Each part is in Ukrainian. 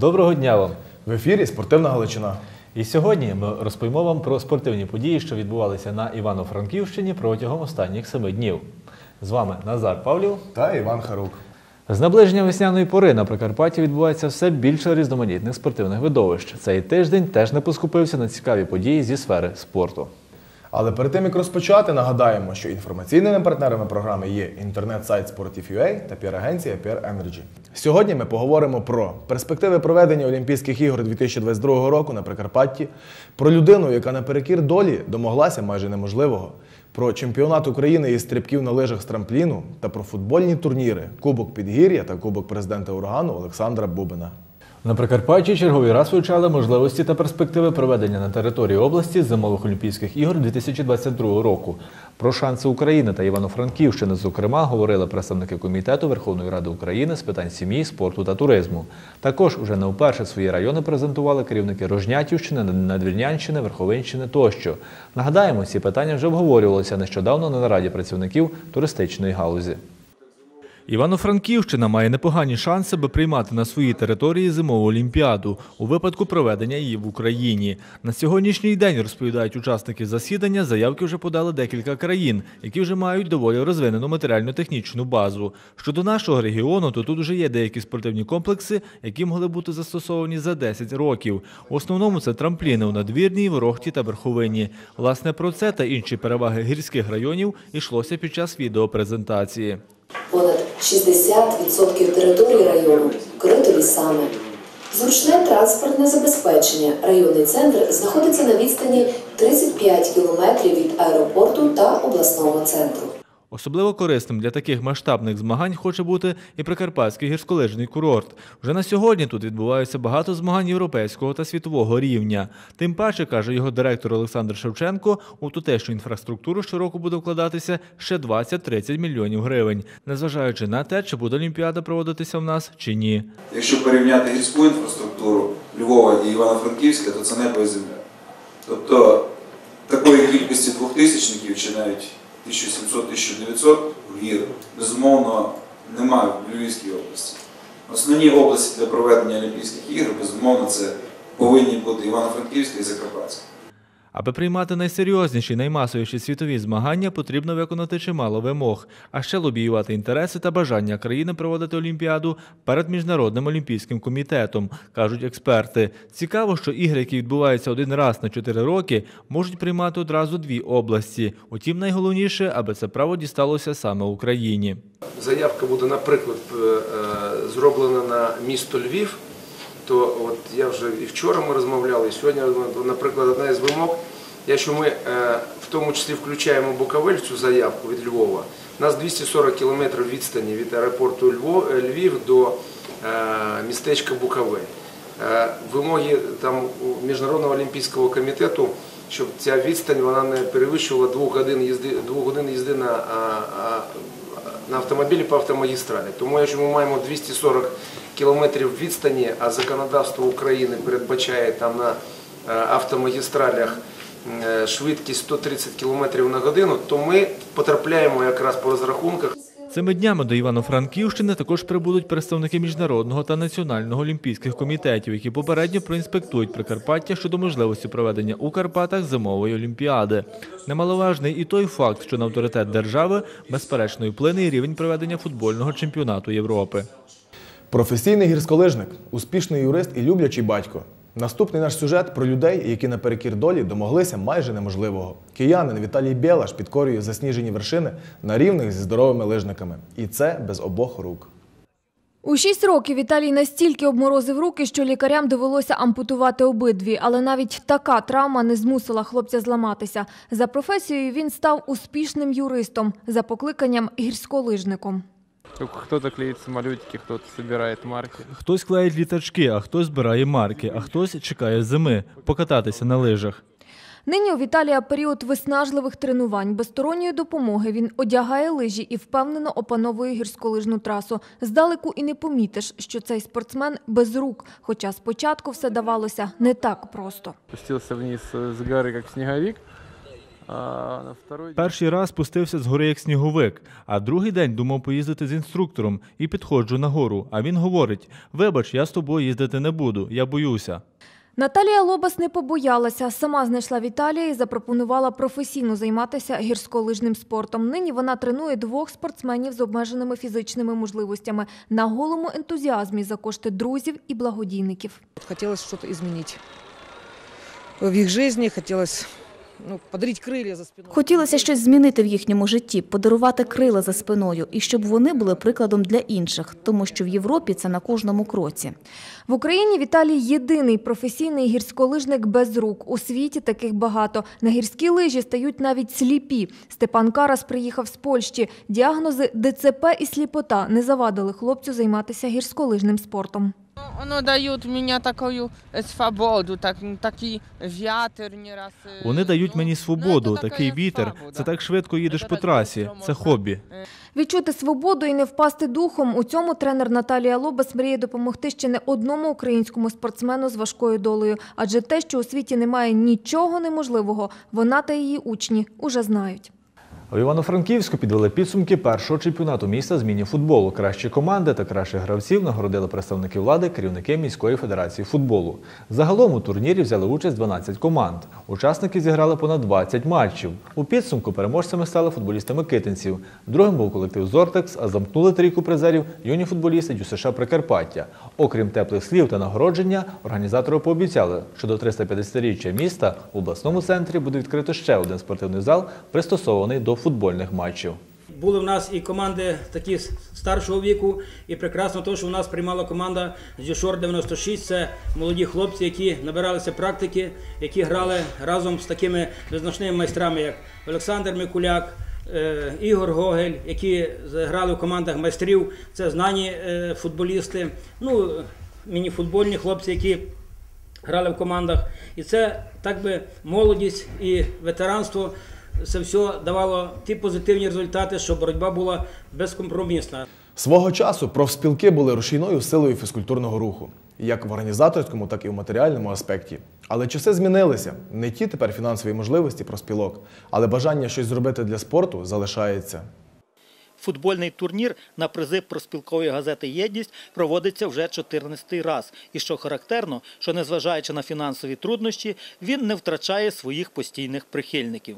Доброго дня вам! В ефірі Спортивна Галичина. І сьогодні ми розповімо вам про спортивні події, що відбувалися на Івано-Франківщині протягом останніх семи днів. З вами Назар Павлів. Та Іван Харук. З наближенням весняної пори на Прикарпатті відбувається все більше різноманітних спортивних видовищ. Цей тиждень теж не поскупився на цікаві події зі сфери спорту. Але перед тим як розпочати, нагадаємо, що інформаційними партнерами програми є інтернет-сайт Sportif.ua та піар-агенція PR Energy. Сьогодні ми поговоримо про перспективи проведення Олімпійських ігор 2022 року на Прикарпатті, про людину, яка наперекір долі домоглася майже неможливого, про чемпіонат України із стрибків на лижах з трампліну та про футбольні турніри Кубок Підгір'я та Кубок президента урагану Олександра Бубина. На Прикарпатті черговий раз вивчали можливості та перспективи проведення на території області зимових Олімпійських ігор 2022 року. Про шанси України та Івано-Франківщини, зокрема, говорили представники комітету Верховної Ради України з питань сім'ї, спорту та туризму. Також уже не вперше свої райони презентували керівники Рожнятівщини, Надвірнянщини, Верховинщини тощо. Нагадаємо, ці питання вже обговорювалися нещодавно на нараді працівників туристичної галузі. Івано-Франківщина має непогані шанси, аби приймати на своїй території зимову олімпіаду у випадку проведення її в Україні. На сьогоднішній день розповідають учасники засідання. Заявки вже подали декілька країн, які вже мають доволі розвинену матеріально-технічну базу. Щодо нашого регіону, то тут вже є деякі спортивні комплекси, які могли бути застосовані за 10 років. В основному це трампліни у надвірній, Ворохті та Верховині. Власне про це та інші переваги гірських районів йшлося під час відеопрезентації. Понад 60% території району вкрито лісами. Зручне транспортне забезпечення. Районний центр знаходиться на відстані 35 кілометрів від аеропорту та обласного центру. Особливо корисним для таких масштабних змагань хоче бути і Прикарпатський гірськолижний курорт. Вже на сьогодні тут відбуваються багато змагань європейського та світового рівня. Тим паче, каже його директор Олександр Шевченко, у тутешню інфраструктуру щороку буде вкладатися ще 20-30 мільйонів гривень, незважаючи на те, чи буде Олімпіада проводитися в нас чи ні. Якщо порівняти гірську інфраструктуру Львова і Івано-Франківська, то це небо і земля. Тобто такої кількості двохтисячників чи навіть 1700-1900 гір, безумовно, немає в Львівській області. Основні області для проведення Олімпійських ігор, безумовно, це повинні бути Івано-Франківська і Закарпатська. Аби приймати найсерйозніші, наймасовіші світові змагання, потрібно виконати чимало вимог, а ще лобіювати інтереси та бажання країни проводити Олімпіаду перед Міжнародним олімпійським комітетом, кажуть експерти. Цікаво, що ігри, які відбуваються один раз на чотири роки, можуть приймати одразу дві області. Утім, найголовніше, аби це право дісталося саме Україні. заявка буде, наприклад, е, е, зроблена на місто Львів, то от я вже і вчора ми розмовляли, і сьогодні, наприклад, одна із вимог, якщо ми е, в тому числі включаємо Буковель в цю заявку від Львова, у нас 240 кілометрів відстані від аеропорту е, Львів до е, містечка Буковель. Вимоги там Міжнародного олімпійського комітету, щоб ця відстань вона не перевищувала двох годин їзди, двох годин їзди на, на автомобілі по автомагістралі. Тому якщо ми маємо 240 кілометрів відстані, а законодавство України передбачає там на е, автомагістралях е, швидкість 130 км на годину, то ми потрапляємо якраз по розрахунках Цими днями до Івано-Франківщини також прибудуть представники міжнародного та національного олімпійських комітетів, які попередньо проінспектують Прикарпаття щодо можливості проведення у Карпатах зимової олімпіади. Немаловажний і той факт, що на авторитет держави безперечно вплине і рівень проведення футбольного чемпіонату Європи. Професійний гірськолижник, успішний юрист і люблячий батько. Наступний наш сюжет про людей, які наперекір долі домоглися майже неможливого. Киянин Віталій Білаш підкорює засніжені вершини на рівних зі здоровими лижниками. І це без обох рук. У шість років Віталій настільки обморозив руки, що лікарям довелося ампутувати обидві, але навіть така травма не змусила хлопця зламатися. За професією він став успішним юристом, за покликанням гірськолижником. Кто-то клеит самолетики, кто-то собирает марки. Хтось клеїть літачки, а хтось збирає марки, а хтось чекає зими покататися на лижах. Нині у Віталія період виснажливих тренувань. Без сторонньої допомоги він одягає лижі і впевнено опановує гірськолижну трасу. Здалеку і не помітиш, що цей спортсмен без рук, хоча спочатку все давалося не так просто. Спустился вниз с горы, как снеговик. Перший раз спустився з гори як сніговик, а другий день думав поїздити з інструктором і підходжу на гору. А він говорить: Вибач, я з тобою їздити не буду, я боюся. Наталія Лобас не побоялася. Сама знайшла Віталія і запропонувала професійно займатися гірськолижним спортом. Нині вона тренує двох спортсменів з обмеженими фізичними можливостями на голому ентузіазмі за кошти друзів і благодійників. Хотелось что-то изменить в их жизни, хотелось ну, подарить крылья за спиной. Хотілося щось змінити в їхньому житті, подарувати крила за спиною, і щоб вони були прикладом для інших, тому що в Європі це на кожному кроці. В Україні Віталій єдиний професійний гірськолижник без рук. У світі таких багато. На гірські лижі стають навіть сліпі. Степан Карас приїхав з Польщі. Діагнози ДЦП і сліпота не завадили хлопцю займатися гірськолижним спортом. Ono daють мені таку свободу, так, такий вітер не раз. е, Вони дають ну, мені ну, свободу, такий вітер. Це так швидко їдеш по трасі. Це хобі. Відчути свободу і не впасти духом у цьому тренер Наталія Лобас мріє допомогти ще не одному українському спортсмену з важкою долею. Адже те, що у світі немає нічого неможливого, вона та її учні уже знають. У Івано-Франківську підвели підсумки першого чемпіонату міста з міні-футболу. Кращі команди та кращих гравців нагородили представники влади, керівники міської федерації футболу. Загалом у турнірі взяли участь 12 команд. Учасники зіграли понад 20 матчів. У підсумку переможцями стали футболісти Микитинців. Другим був колектив Зортекс, а замкнули трійку призерів юні футболісти ДЮСШ Прикарпаття. Окрім теплих слів та нагородження, організатори пообіцяли, що до 350-річчя міста в обласному центрі буде відкрито ще один спортивний зал, пристосований до футбольних матчів. Були в нас і команди такі старшого віку, і прекрасно те, що в нас приймала команда Зюшор 96. Це молоді хлопці, які набиралися практики, які грали разом з такими визначними майстрами, як Олександр Микуляк, е, Ігор Гогель, які грали в командах майстрів. Це знані е, футболісти. Ну, мініфутбольні хлопці, які грали в командах. І це так би молодість і ветеранство. Це все давало ті позитивні результати, що боротьба була безкомпромісна. Свого часу профспілки були рушійною силою фізкультурного руху, як в організаторському, так і в матеріальному аспекті. Але часи змінилися. Не ті тепер фінансові можливості профспілок, але бажання щось зробити для спорту залишається. Футбольний турнір на призи проспілкової газети Єдність проводиться вже 14-й раз. І що характерно, що незважаючи на фінансові труднощі, він не втрачає своїх постійних прихильників.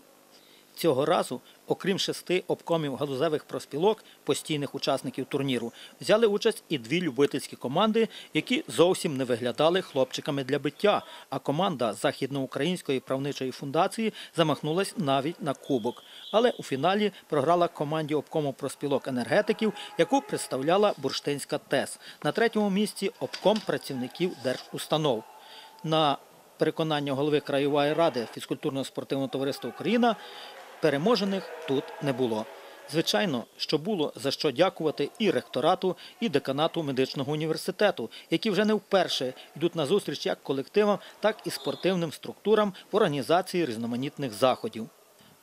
Цього разу, окрім шести обкомів галузевих проспілок, постійних учасників турніру, взяли участь і дві любительські команди, які зовсім не виглядали хлопчиками для биття. А команда Західноукраїнської правничої фундації замахнулась навіть на кубок. Але у фіналі програла команді обкому проспілок енергетиків, яку представляла Бурштинська ТЕС. На третьому місці обком працівників держустанов. На переконання голови краєвої ради фізкультурно-спортивного товариства Україна переможених тут не було. Звичайно, що було за що дякувати і ректорату, і деканату медичного університету, які вже не вперше йдуть на зустріч як колективам, так і спортивним структурам в організації різноманітних заходів.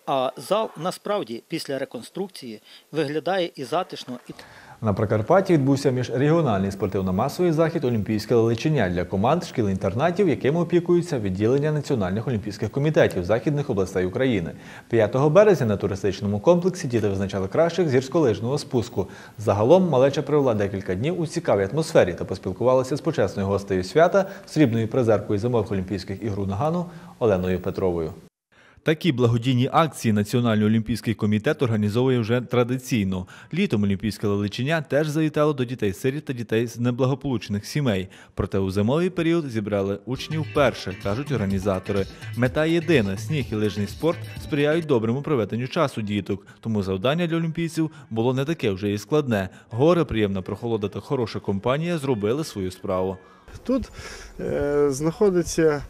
А зал насправді після реконструкції виглядає і затишно, і На Прикарпатті відбувся міжрегіональний спортивно-масовий захід Олімпійське лелечення для команд шкіл-інтернатів, якими опікуються відділення національних олімпійських комітетів західних областей України. 5 березня на туристичному комплексі діти визначали кращих з гірськолижного спуску. Загалом малеча провела декілька днів у цікавій атмосфері та поспілкувалася з почесною гостею свята, срібною призеркою зимових олімпійських ігор у Нагану Оленою Петровою. Такі благодійні акції Національний олімпійський комітет організовує вже традиційно. Літом олімпійське лелечення теж завітало до дітей-сиріт та дітей з неблагополучних сімей. Проте у зимовий період зібрали учнів вперше, кажуть організатори. Мета єдина сніг і лижний спорт сприяють доброму проведенню часу діток. Тому завдання для олімпійців було не таке вже і складне. Горе, приємна прохолода та хороша компанія зробили свою справу. Тут е, знаходиться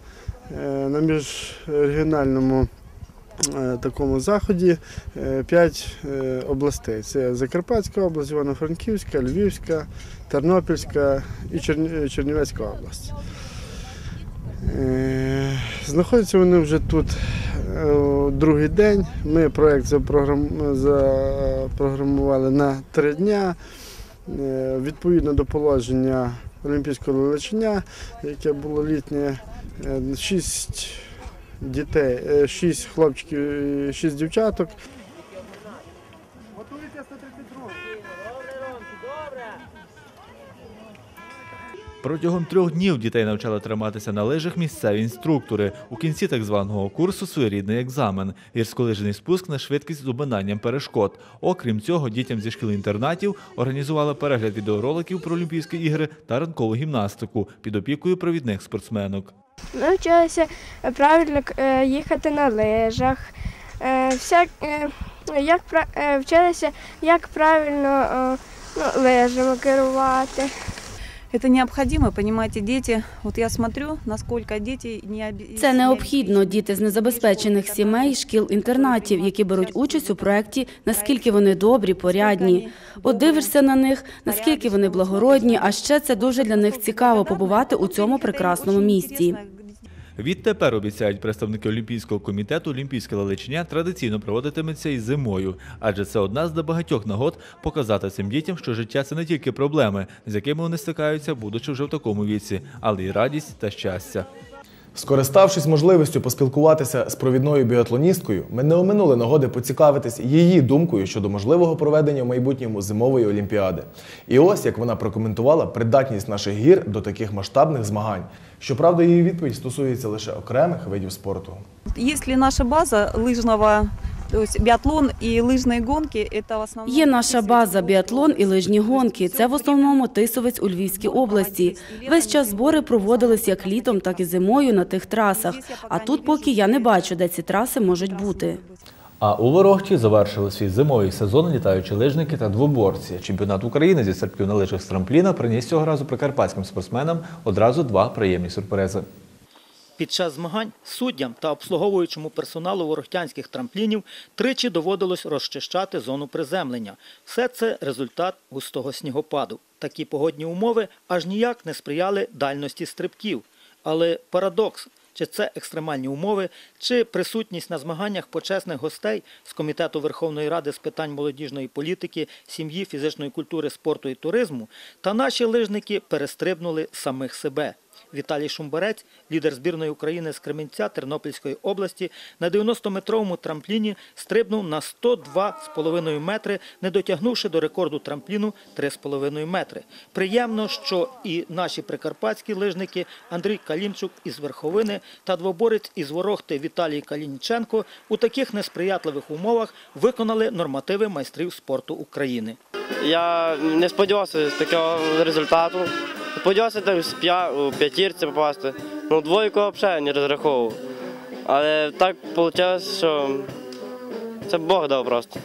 е, на міжрегіональному такому заході е, п'ять е, областей. Це Закарпатська область, Івано-Франківська, Львівська, Тернопільська і Чернівецька область. Е, Знаходяться вони вже тут е, другий день. Ми проєкт запрограмували на три дня. Е, Відповідно до положення Олімпійського лелечення, яке було літнє, е, шість дітей, е, шість хлопчиків, шість дівчаток. Протягом трьох днів дітей навчали триматися на лижах місцеві інструктори. У кінці так званого курсу своєрідний екзамен, гірськолижний спуск на швидкість з обминанням перешкод. Окрім цього, дітям зі шкіл-інтернатів організували перегляд відеороликів про Олімпійські ігри та ранкову гімнастику під опікою провідних спортсменок. Ми вчилися правильно е, їхати на лижах, е, всяк, е, як, вчилися, як правильно ну, керувати. Это необходимо, понимаете, дети, вот я смотрю, наскільки діти не Це необхідно. Діти з незабезпечених сімей, шкіл-інтернатів, які беруть участь у проєкті, наскільки вони добрі, порядні. От дивишся на них, наскільки вони благородні, а ще це дуже для них цікаво побувати у цьому прекрасному місці. Відтепер обіцяють представники Олімпійського комітету Олімпійське лалечення традиційно проводитиметься і зимою, адже це одна з небагатьох нагод показати цим дітям, що життя це не тільки проблеми, з якими вони стикаються, будучи вже в такому віці, але й радість та щастя. Скориставшись можливістю поспілкуватися з провідною біатлоністкою, ми не оминули нагоди поцікавитись її думкою щодо можливого проведення в майбутньому зимової олімпіади. І ось як вона прокоментувала придатність наших гір до таких масштабних змагань. Щоправда, її відповідь стосується лише окремих видів спорту. Якщо наша база лыжного, то есть биатлон и лыжные гонки, это в основном... Є наша база біатлон і лижні гонки. Це в основному Тисовець у Львівській області. Весь час збори проводились як літом, так і зимою на тих трасах. А тут поки я не бачу, де ці траси можуть бути. А у Ворохті завершили свій зимовий сезон літаючі лижники та двоборці. Чемпіонат України зі стрибків на лижах з трампліна приніс цього разу прикарпатським спортсменам одразу два приємні сюрпризи. Під час змагань суддям та обслуговуючому персоналу ворохтянських трамплінів тричі доводилось розчищати зону приземлення. Все це результат густого снігопаду. Такі погодні умови аж ніяк не сприяли дальності стрибків. Але парадокс. Чи це екстремальні умови, чи присутність на змаганнях почесних гостей з Комітету Верховної Ради з питань молодіжної політики, сім'ї, фізичної культури, спорту і туризму, та наші лижники перестрибнули самих себе. Віталій Шумберець, лідер збірної України з Кременця Тернопільської області, на 90-метровому трампліні стрибнув на 102,5 метри, не дотягнувши до рекорду трампліну 3,5 метри. Приємно, що і наші прикарпатські лижники Андрій Калінчук із Верховини та двоборець із Ворохти Віталій Калініченко у таких несприятливих умовах виконали нормативи майстрів спорту України. Я не сподівався такого результату. Сподівався там з п'ятірці попасти. Ну, двойку взагалі не розраховував. Але так вийшло, що це Бог дав просто.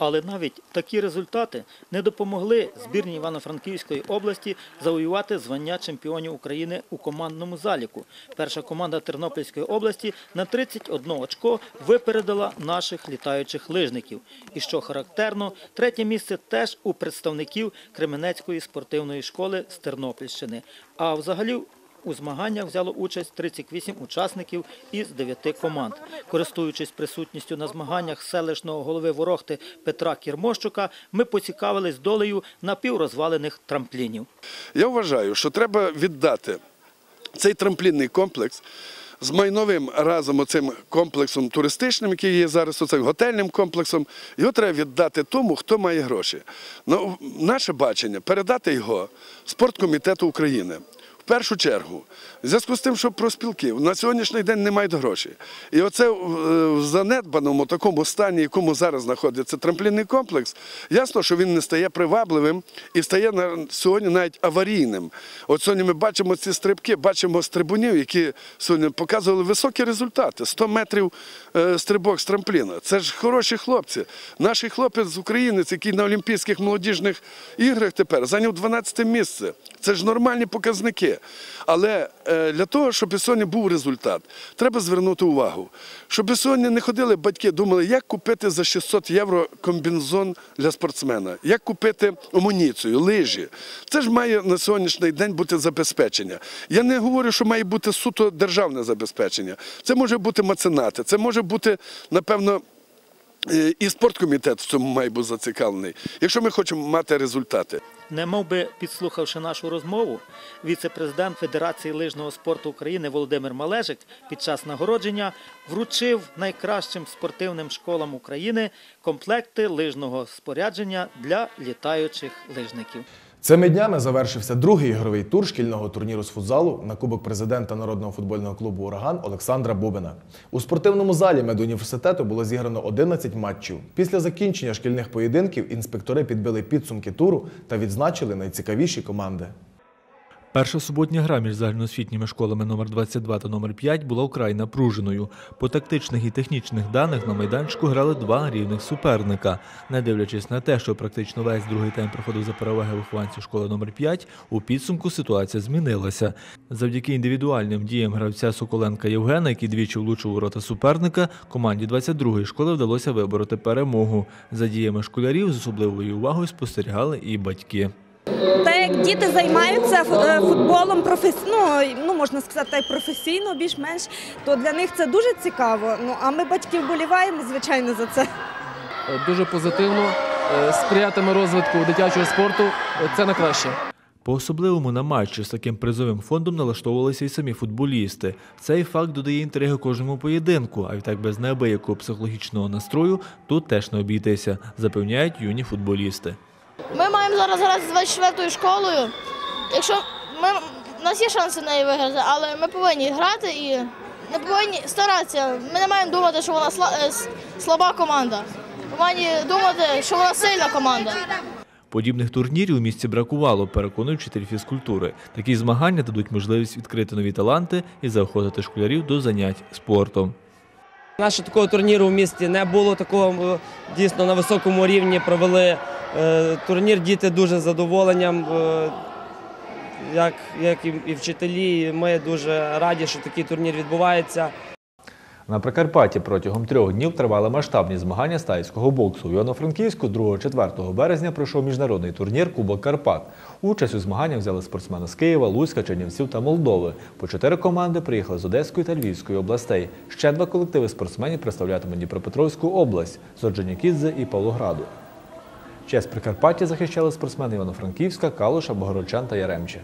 Але навіть такі результати не допомогли збірній Івано-Франківської області завоювати звання чемпіонів України у командному заліку. Перша команда Тернопільської області на 31 очко випередила наших літаючих лижників. І що характерно, третє місце теж у представників Кременецької спортивної школи з Тернопільщини. А взагалі у змаганнях взяло участь 38 учасників із 9 команд. Користуючись присутністю на змаганнях селищного голови Ворохти Петра Кірмощука, ми поцікавились долею напіврозвалених трамплінів. Я вважаю, що треба віддати цей трамплінний комплекс з майновим разом оцим комплексом туристичним, який є зараз, оцим готельним комплексом, його треба віддати тому, хто має гроші. Ну, наше бачення передати його спорткомітету України. Першу чергу, в зв'язку з тим, що проспілки на сьогоднішній день не мають грошей. І оце в в занедбаному такому стані, якому зараз знаходиться трамплінний комплекс, ясно, що він не стає привабливим і стає на сьогодні навіть аварійним. От сьогодні ми бачимо ці стрибки, бачимо стрибунів, які сьогодні показували високі результати. 100 метрів е, стрибок з трампліна. Це ж хороші хлопці. Наш хлопець українець, який на Олімпійських молодіжних іграх тепер зайняв 12 місце. Це ж нормальні показники. Але е, для того, щоб сьогодні був результат, треба звернути увагу. Щоб сьогодні не ходили батьки, думали, як купити за 600 євро комбінзон для спортсмена, як купити амуніцію, лижі. Це ж має на сьогоднішній день бути забезпечення. Я не говорю, що має бути суто державне забезпечення. Це може бути меценати, це може бути, напевно, і спорткомітет в цьому має бути зацікавлений, якщо ми хочемо мати результати. Не мов би підслухавши нашу розмову, віце-президент Федерації лижного спорту України Володимир Малежик під час нагородження вручив найкращим спортивним школам України комплекти лижного спорядження для літаючих лижників. Цими днями завершився другий ігровий тур шкільного турніру з футзалу на Кубок президента Народного футбольного клубу Ураган Олександра Бубина. У спортивному залі медуніверситету було зіграно 11 матчів. Після закінчення шкільних поєдинків інспектори підбили підсумки туру та відзначили найцікавіші команди. Перша суботня гра між загальноосвітніми школами номер 22 та номер 5 була вкрай напруженою. По тактичних і технічних даних на майданчику грали два рівних суперника. Не дивлячись на те, що практично весь другий тайм проходив за переваги вихованців школи номер 5, у підсумку ситуація змінилася. Завдяки індивідуальним діям гравця Соколенка Євгена, який двічі влучив у рота суперника, команді 22-ї школи вдалося вибороти перемогу. За діями школярів з особливою увагою спостерігали і батьки. Та як діти займаються е, футболом професійно, ну можна сказати, професійно, більш-менш, то для них це дуже цікаво. Ну а ми батьки вболіваємо, звичайно, за це. Дуже позитивно, е, сприятиме розвитку дитячого спорту. Е, Це на краще. По-особливому на матчі з таким призовим фондом налаштовувалися і самі футболісти. Цей факт додає інтриги кожному поєдинку, а відтак без неабиякого психологічного настрою тут теж не обійтися, запевняють юні футболісти. Ми маємо зараз грати з 24-ю школою. Якщо ми, у нас є шанси неї виграти, але ми повинні грати і не повинні старатися. Ми не маємо думати, що вона е, слаба команда. Ми маємо думати, що вона сильна команда. Подібних турнірів у місті бракувало, переконують вчитель фізкультури. Такі змагання дадуть можливість відкрити нові таланти і заохотити школярів до занять спортом. Наше такого турніру в місті не було такого дійсно на високому рівні провели е, турнір. Діти дуже з задоволенням, е, як, як і, вчителі. Ми дуже раді, що такий турнір відбувається. На Прикарпатті протягом трьох днів тривали масштабні змагання з тайського боксу. В Івано-Франківську 2-4 березня пройшов міжнародний турнір Кубок Карпат. Участь у змаганнях взяли спортсмени з Києва, Луцька, Чернівців та Молдови. По чотири команди приїхали з Одеської та Львівської областей. Ще два колективи спортсменів представлятимуть Дніпропетровську область з Орджонікідзе і Павлограду. Честь Прикарпаття захищали спортсмени Івано-Франківська, Калуша, Богородчан та Яремче.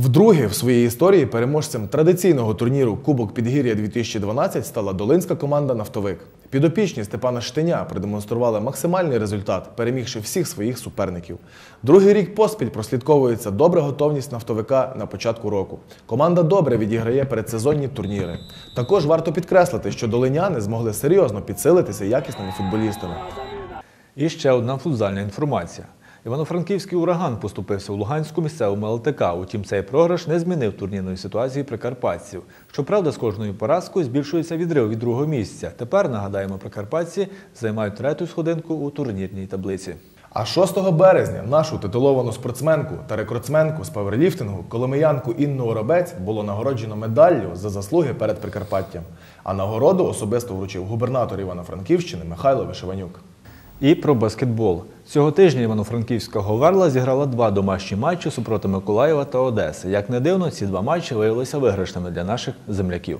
Вдруге в своїй історії переможцем традиційного турніру Кубок Підгір'я 2012 стала долинська команда Нафтовик. Підопічні Степана Штеня продемонстрували максимальний результат, перемігши всіх своїх суперників. Другий рік поспіль прослідковується добра готовність нафтовика на початку року. Команда добре відіграє передсезонні турніри. Також варто підкреслити, що долиняни змогли серйозно підсилитися якісними футболістами. І ще одна футзальна інформація. Івано-Франківський ураган поступився у Луганську місцевому ЛТК. Утім, цей програш не змінив турнірної ситуації прикарпатців. Щоправда, з кожною поразкою збільшується відрив від другого місця. Тепер, нагадаємо, прикарпатці займають третю сходинку у турнірній таблиці. А 6 березня нашу титуловану спортсменку та рекордсменку з паверліфтингу коломиянку Інну Оробець було нагороджено медаллю за заслуги перед Прикарпаттям. А нагороду особисто вручив губернатор Івано-Франківщини Михайло Вишиванюк. І про баскетбол. Цього тижня Івано-Франківська Говерла зіграла два домашні матчі супроти Миколаєва та Одеси. Як не дивно, ці два матчі виявилися виграшними для наших земляків.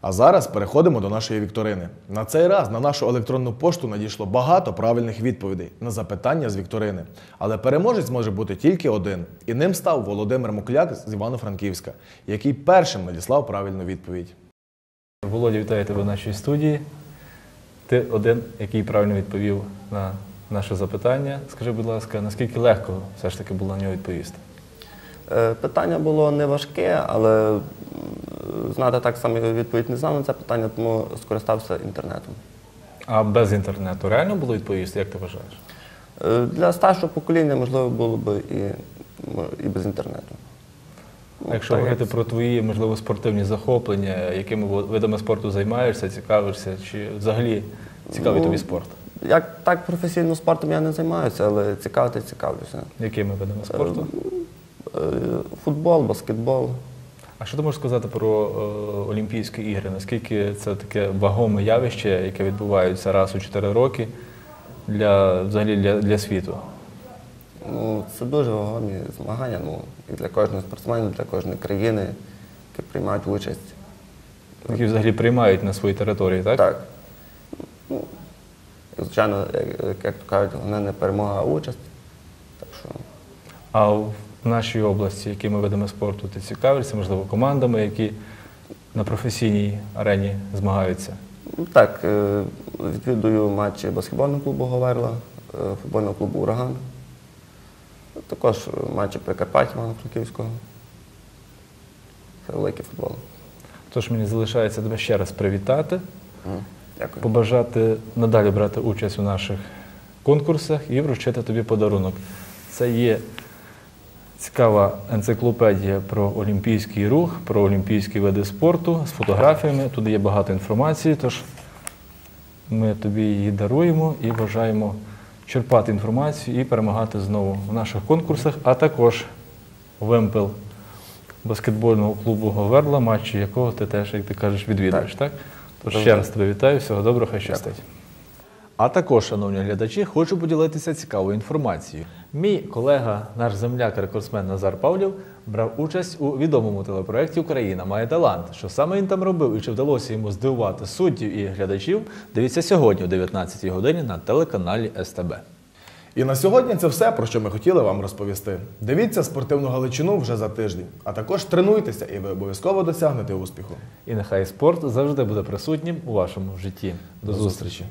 А зараз переходимо до нашої вікторини. На цей раз на нашу електронну пошту надійшло багато правильних відповідей на запитання з вікторини. Але переможець може бути тільки один. І ним став Володимир Мукляк з Івано-Франківська, який першим надіслав правильну відповідь. Володя, вітаю тебе в нашій студії. Ти один, який правильно відповів на наше запитання. Скажи, будь ласка, наскільки легко все ж таки було на нього відповісти? Е, Питання було не важке, але знати так само відповідь не знав на це питання, тому скористався інтернетом. А без інтернету реально було відповісти, як ти вважаєш? Е, Для старшого покоління можливо було б і, і без інтернету. А якщо говорити про твої, можливо, спортивні захоплення, якими ви- видами спорту займаєшся, цікавишся, чи взагалі цікавий Ну, тобі спорт? Як так професійно спортом я не займаюся, але цікавити цікавлюся. Якими видами спорту? Е, Футбол, баскетбол. А що ти можеш сказати про е, Олімпійські ігри? Наскільки це таке вагоме явище, яке відбувається раз у 4 роки для, взагалі для, для світу? Ну, це дуже вагомі змагання ну, і для кожного спортсмена, і для кожної країни, які приймають участь. Які взагалі приймають на своїй території, так? Так. Ну, звичайно, як, як то кажуть, головне не перемога, а участь. Так що А в нашій області, якими видами спорту ти цікавишся, можливо, командами, які на професійній арені змагаються? Ну, Так, е, відвідую матчі баскетбольного клубу Говерла, е, футбольного клубу Ураган. Також матчі Прикарпаття Івано-Франківського. Це великий футбол. Тож мені залишається тебе ще раз привітати, Дякую. побажати надалі брати участь у наших конкурсах і вручити тобі подарунок. Це є цікава енциклопедія про олімпійський рух, про олімпійські види спорту з фотографіями. Тут є багато інформації, тож ми тобі її даруємо і бажаємо черпати інформацію і перемагати знову в наших конкурсах, а також вимпел баскетбольного клубу Говерла, матчі якого ти теж, як ти кажеш, відвідуєш, так? Тож ще раз тебе вітаю, всього доброго, хай щастить. А також, шановні глядачі, хочу поділитися цікавою інформацією. Мій колега, наш земляк-рекордсмен Назар Павлів, брав участь у відомому телепроєкті Україна має талант. Що саме він там робив і чи вдалося йому здивувати суддів і глядачів? Дивіться сьогодні о 19-й годині на телеканалі СТБ. І на сьогодні це все, про що ми хотіли вам розповісти. Дивіться спортивну галичину вже за тиждень, а також тренуйтеся, і ви обов'язково досягнете успіху. І нехай спорт завжди буде присутнім у вашому житті. До зустрічі!